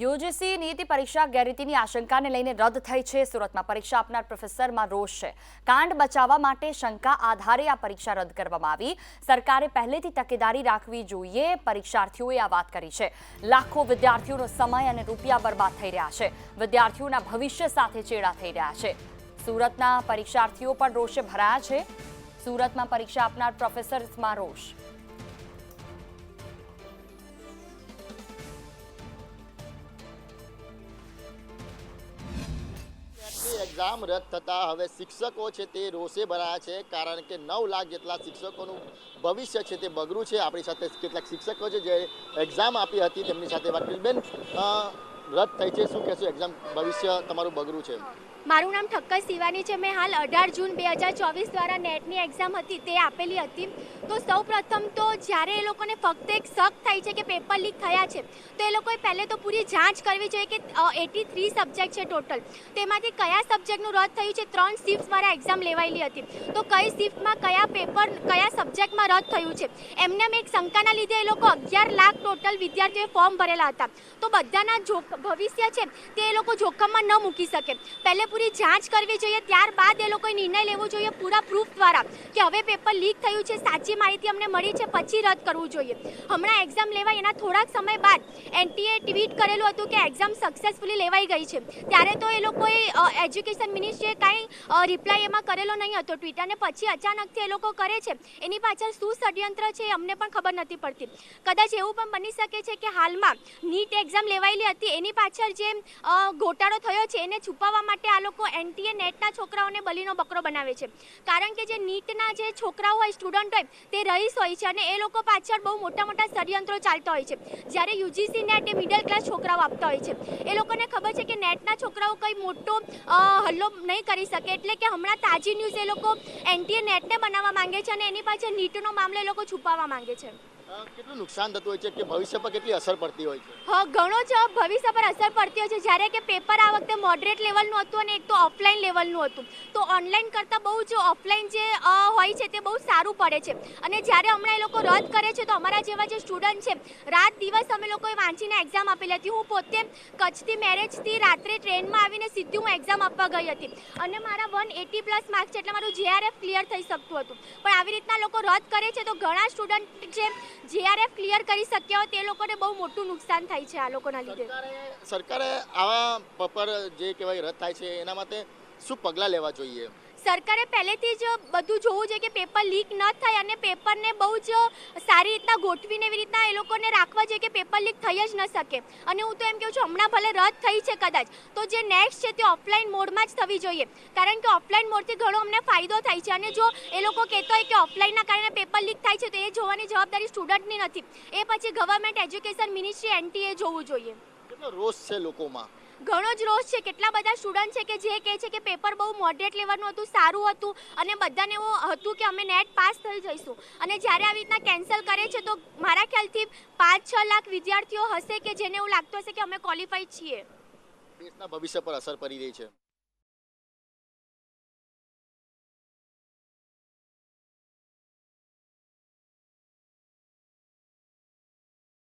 UGC નીતિ પરીક્ષા ગેરરીતિની આશંકાને લઈને રદ થઈ છે સુરતમાં. પરીક્ષા આપનાર પ્રોફેસરમાં રોષ છે. કાંડ બચાવવા માટે શંકા આધારે આ પરીક્ષા રદ કરવામાં આવી. સરકારે પહેલેથી તકેદારી રાખવી જોઈએ. પરીક્ષાર્થીઓએ આ વાત કરી છે. લાખો વિદ્યાર્થીઓનો સમય અને રૂપિયા બરબાદ થઈ રહ્યા છે. વિદ્યાર્થીઓના ભવિષ્ય સાથે ચેડા થઈ રહ્યા છે. સુરતના પરીક્ષાર્થીઓ પણ રોષે ભરાયા છે. સુરતમાં પરીક્ષા આપનાર પ્રોફેસર્સમાં રોષ. એક્ઝામ રદ થતાં હવે શિક્ષકો છે તે રોષે ભરાયા છે, કારણ કે નવ લાખ જેટલા શિક્ષકોનું ભવિષ્ય છે તે બગડું છે. આપણી સાથે કેટલાક શિક્ષકો છે જે એક્ઝામ આપી હતી, તેમની સાથે વાત બેન રદ થઈ છે, શું કહેશું? એક્ઝામ ભવિષ્ય તમારું બગડું છે. મારું નામ ઠક્કર શિવાની છે. મેં હાલ અઢાર જૂન બે હજાર ચોવીસ દ્વારા નેટની એક્ઝામ હતી, તે આપેલી હતી. તો સૌ પ્રથમ તો જ્યારે એ લોકોને ફક્ત એક શક થાય છે કે પેપર લીક થયા છે, તો એ લોકોએ પહેલે તો પૂરી જાંચ કરવી જોઈએ કે એટી થ્રી સબ્જેક્ટ છે ટોટલ તેમાંથી કયા સબ્જેક્ટનું રદ થયું છે? ત્રણ શિફ્ટ દ્વારા એક્ઝામ લેવાયેલી હતી. તો કઈ શિફ્ટમાં કયા પેપર કયા સબ્જેક્ટમાં રદ થયું છે? એમને એમ એક શંકાના લીધે એ લોકો અગિયાર લાખ ટોટલ વિદ્યાર્થીઓએ ફોર્મ ભરેલા હતા. તો બધાના ભવિષ્ય છે, તે એ લોકો જોખમમાં ન મૂકી શકે. પહેલે પૂરી જાંચ કરવી જોઈએ, ત્યારબાદ એ લોકોએ નિર્ણય લેવો જોઈએ પૂરા પ્રૂફ દ્વારા કે હવે પેપર લીક થયું છે, સાચી માહિતી અમને મળી છે, પછી રદ કરવું જોઈએ. હમણાં એક્ઝામ લેવાય, એના થોડાક સમય બાદ એનટીએ ટ્વીટ કરેલું હતું કે એક્ઝામ સક્સેસફુલી લેવાઈ ગઈ છે. ત્યારે તો એ લોકોએ એજ્યુકેશન મિનિસ્ટ્રીએ કાંઈ રિપ્લાય એમાં કરેલો નહીં હતો. ટ્વીટ અને પછી અચાનકથી એ લોકો કરે છે. એની પાછળ શું ષડયંત્ર છે એ અમને પણ ખબર નથી પડતી. કદાચ એવું પણ બની શકે છે કે હાલમાં નીટ એક્ઝામ લેવાયેલી હતી, એની પાછળ જે ગોટાળો થયો છે, એને છુપાવવા માટે આ લોકો એનટીએ નેટના છોકરાઓને બલીનો બકરો બનાવે છે. કારણ કે જે નીટના જે છોકરાઓ હોય, સ્ટુડન્ટ હોય, તે રહીશ હોય છે અને એ લોકો પાછળ બહુ મોટા મોટા ષડયંત્રો ચાલતા હોય છે. જ્યારે યુજીસી નેટ એ મિડલ ક્લાસ છોકરાઓ આપતા હોય છે. એ લોકોને ખબર છે કે નેટના છોકરાઓ કંઈ મોટો હલ્લો નહીં કરી શકે. એટલે કે હમણાં તાજી ન્યૂઝ એ લોકો એનટીએ નેટને બનાવવા માંગે છે અને એની પાછળ નીટનો મામલો એ લોકો છુપાવવા માંગે છે. નુકસાન થતું હોય છે કે ભવિષ્ય પર અસર પડતી હોય છે? હા, ઘણો જ ભવિષ્ય પર અસર પડતી હોય છે. જ્યારે કે પેપર આ વખતે મોડરેટ લેવલનું હતું અને એક તો ઓફલાઈન લેવલનું હતું. તો ઓનલાઈન કરતાં બહુ જ ઓફલાઈન જે હોય છે તે બહુ સારું પડે છે. અને જ્યારે હમણાં એ લોકો રદ કરે છે તો અમારા જેવા જે સ્ટુડન્ટ છે, રાત દિવસ અમે લોકોએ વાંચીને એક્ઝામ આપેલી હતી. હું પોતે કચ્છથી મેરેજથી રાત્રે ટ્રેનમાં આવીને સીધી હું એક્ઝામ આપવા ગઈ હતી. અને મારા વન એટી પ્લસ માર્ક્સ છે એટલે મારું જીઆરએફ ક્લિયર થઈ શકતું હતું. પણ આવી રીતના લોકો રદ કરે છે તો ઘણા સ્ટુડન્ટ જે જેઆરએફ ક્લિયર કરી શક્યા હોય તે લોકોને બહુ મોટું નુકસાન થાય છે આ લોકોના લીધે. સરકારે આવા પેપર જે કહેવાય રદ થાય છે, એના માટે શું પગલાં લેવા જોઈએ? સરકારે પહેલેથી જ બધું જોવું જોઈએ કે પેપર લીક ન થાય અને પેપરને બહુ જ સારી રીતના ગોઠવીને એવી રીતના એ લોકોને રાખવા જોઈએ કે પેપર લીક થઈ જ ન શકે. અને હું તો એમ કહું છું, હમણાં ભલે રદ થઈ છે કદાચ, તો જે નેક્સ્ટ છે તે ઓફલાઈન મોડમાં જ થવી જોઈએ. કારણ કે ઓફલાઈન મોડથી ઘણો અમને ફાયદો થાય છે. અને જો એ લોકો કહેતો હોય કે ઓફલાઈનના કારણે પેપર લીક થાય છે, તો એ જોવાની જવાબદારી સ્ટુડન્ટની નથી. એ પછી ગવર્મેન્ટ એજ્યુકેશન મિનિસ્ટ્રી એનટીએ જોવું જોઈએ. કેટલો રોષ છે લોકોમાં? ઘણો જ રોષ છે. કેટલા બધા સ્ટુડન્ટ છે કે જે કહે છે કે પેપર બહુ મોડરેટ લેવાનું હતું, સારું હતું અને બધાને એવું હતું કે અમે નેટ પાસ થઈ જઈશું. અને જ્યારે આવી રીતના કેન્સલ કરે છે તો મારા ખ્યાલથી પાંચ છ લાખ વિદ્યાર્થીઓ હશે કે જેને એવું લાગતું હશે કે અમે ક્વોલિફાઈડ છીએ. દેશના ભવિષ્ય પર અસર પડી રહી છે.